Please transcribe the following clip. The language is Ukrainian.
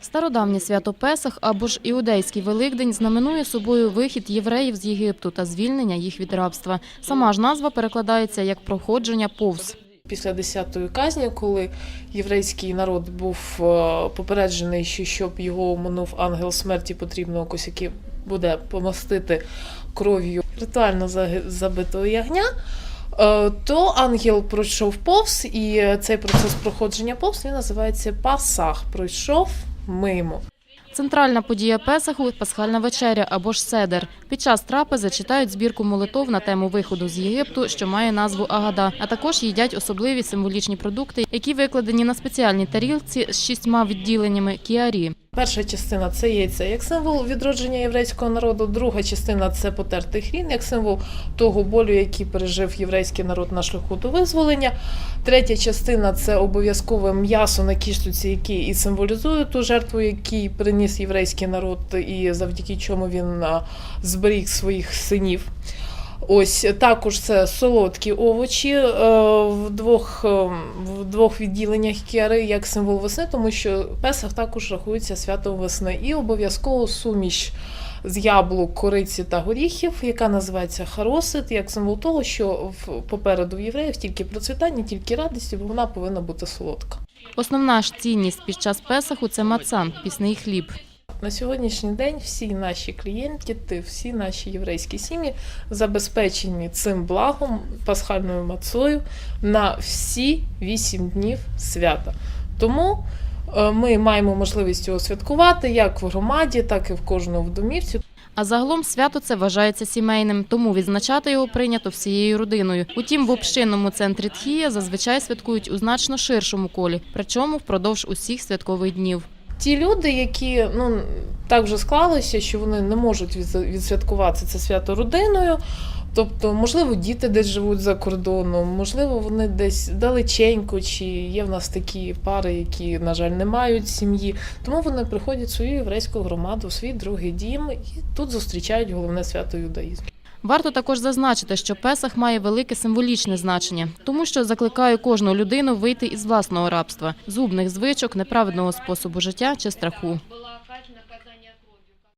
Стародавнє свято Песах або ж іудейський Великдень знаменує собою вихід євреїв з Єгипту та звільнення їх від рабства. Сама ж назва перекладається як проходження повз. Після десятої казні, коли єврейський народ був е, попереджений, що щоб його оминув ангел смерті, потрібно косяки буде помастити кров'ю ритуально забитого ягня. Е, То ангел пройшов повз, і цей процес проходження повз він називається Пасах. Пройшов мимо. Центральна подія Песаху – пасхальна вечеря або ж седер. Під час трапези читають збірку молитов на тему виходу з Єгипту, що має назву Агада, а також їдять особливі символічні продукти, які викладені на спеціальній тарілці з шістьма відділеннями кіарі. Перша частина це яйце як символ відродження єврейського народу. Друга частина це потертий хрін, як символ того болю, який пережив єврейський народ на шляху до визволення. Третя частина це обов'язкове м'ясо на кіштуці, яке і символізує ту жертву, який приніс єврейський народ, і завдяки чому він зберіг своїх синів. Ось також це солодкі овочі е, в двох, е, в двох відділеннях кіари як символ весни, тому що Песах також рахується святом весни. І обов'язково суміш з яблук, кориці та горіхів, яка називається харосит, як символ того, що в попереду в євреїв тільки процвітання, тільки радість, бо вона повинна бути солодка. Основна ж цінність під час Песаху – це мацан – пісний хліб. На сьогоднішній день всі наші клієнти, всі наші єврейські сім'ї забезпечені цим благом, пасхальною мацою на всі вісім днів свята. Тому е, ми маємо можливість його святкувати як в громаді, так і в кожному в домівці. А загалом свято це вважається сімейним, тому відзначати його прийнято всією родиною. Утім, в общинному центрі Тхія зазвичай святкують у значно ширшому колі, причому впродовж усіх святкових днів. Ті люди, які ну так вже склалося, що вони не можуть відсвяткувати це свято родиною. Тобто, можливо, діти десь живуть за кордоном, можливо, вони десь далеченько, чи є в нас такі пари, які, на жаль, не мають сім'ї. Тому вони приходять в свою єврейську громаду, в свій другий дім і тут зустрічають головне свято юдаїзму. Варто також зазначити, що Песах має велике символічне значення, тому що закликає кожну людину вийти із власного рабства, зубних звичок, неправедного способу життя чи страху.